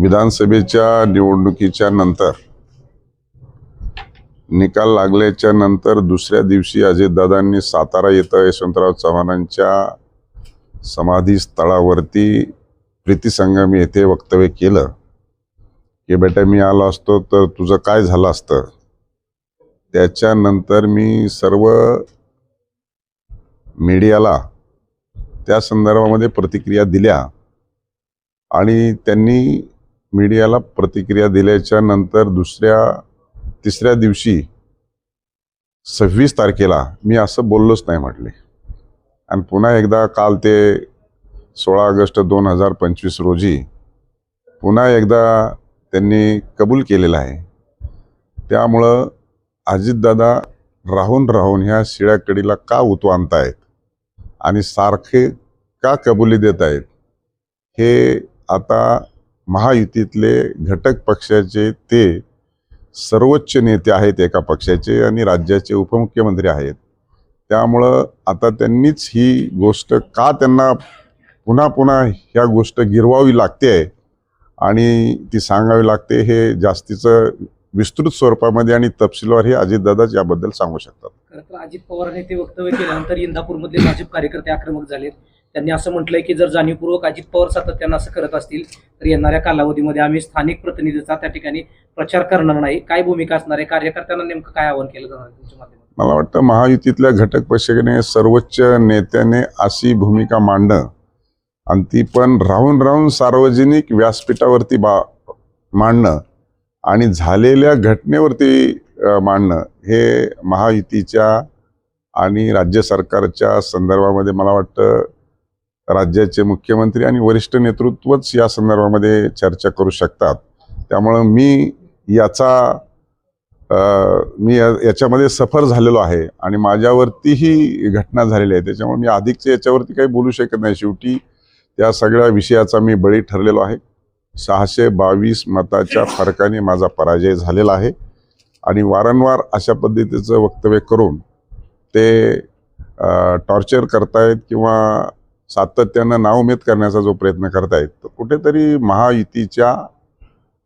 विधानसभेच्या निवडणुकीच्या नंतर निकाल लागल्याच्या नंतर दुसऱ्या दिवशी अजितदादांनी सातारा येथं यशवंतराव चव्हाणांच्या समाधी स्थळावरती प्रीतीसंगम येथे वक्तव्य केलं. की बेटा मी आलो असतो तर तुझं काय झालं असतं? त्याच्यानंतर मी सर्व मीडियाला त्या संदर्भामध्ये प्रतिक्रिया दिल्या आणि त्यांनी मीडियाला प्रतिक्रिया दिल्याच्या नंतर दुसऱ्या तिसऱ्या दिवशी सव्वीस तारखेला मी असं बोललोच नाही म्हटले. आणि पुन्हा एकदा काल ते सोळा ऑगस्ट दोन हजार पंचवीस रोजी पुन्हा एकदा त्यांनी कबूल केलेलं आहे. त्यामुळं अजितदादा राहून राहून ह्या शिळ्याकडीला का उतू आणतायत आणि सारखे का कबुली देत आहेत हे आता महायुतीतले घटक पक्षाचे ते सर्वोच्च नेते आहेत एका पक्षाचे आणि राज्याचे उपमुख्यमंत्री आहेत. त्यामुळं आता त्यांनीच ही गोष्ट का त्यांना पुन्हा पुन्हा ह्या गोष्ट गिरवावी लागते आहे आणि ती सांगावी लागते हे जास्तीचं विस्तृत स्वरूपामध्ये आणि तपशीलवार हे अजितदादाच याबद्दल सांगू शकतात. खरं तर अजित पवारांनी ते वक्तव्य केल्यानंतर इंदापूरमधले भाजप कार्यकर्ते आक्रमक झालेत. त्यांनी असं म्हटलंय की जर जाणीवपूर्वक अजित पवार सातत्यानं असं करत असतील तर येणाऱ्या कालावधीमध्ये आम्ही स्थानिक प्रतिनिधीचा त्या ठिकाणी प्रचार करणार नाही. काय भूमिका असणार आहे? कार्यकर्त्यांना नेमकं काय आवाहन केलं जाणार तुमच्या माध्यमातून? मला वाटतं महायुतीतल्या घटक पक्षाने सर्वोच्च नेत्याने अशी भूमिका मांडणं आणि ती पण राहून राहून सार्वजनिक व्यासपीठावरती बा मांडणं आणि झालेल्या घटनेवरती मांडणं हे महायुतीच्या आणि राज्य सरकारच्या संदर्भामध्ये मला वाटतं राज्याचे मुख्यमंत्री आणि वरिष्ठ नेतृत्वच या संदर्भामध्ये चर्चा करू शकतात. त्यामुळं मी याचा मी या- याच्यामध्ये सफर झालेलो आहे आणि माझ्यावरती ही घटना झालेली आहे. त्याच्यामुळे मी अधिकचे याच्यावरती काही बोलू शकत नाही. शेवटी त्या सगळ्या विषयाचा मी बळी ठरलेलो आहे. सहाशे बावीस मताच्या फरकाने माझा पराजय झालेला आहे आणि वारंवार अशा पद्धतीचं वक्तव्य करून ते टॉर्चर करतायत किंवा सातत्यानं नाउमेद करण्याचा जो प्रयत्न करतायत तर कुठेतरी महायुतीच्या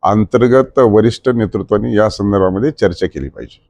अंतर्गत वरिष्ठ नेतृत्वाने या संदर्भामध्ये चर्चा केली पाहिजे.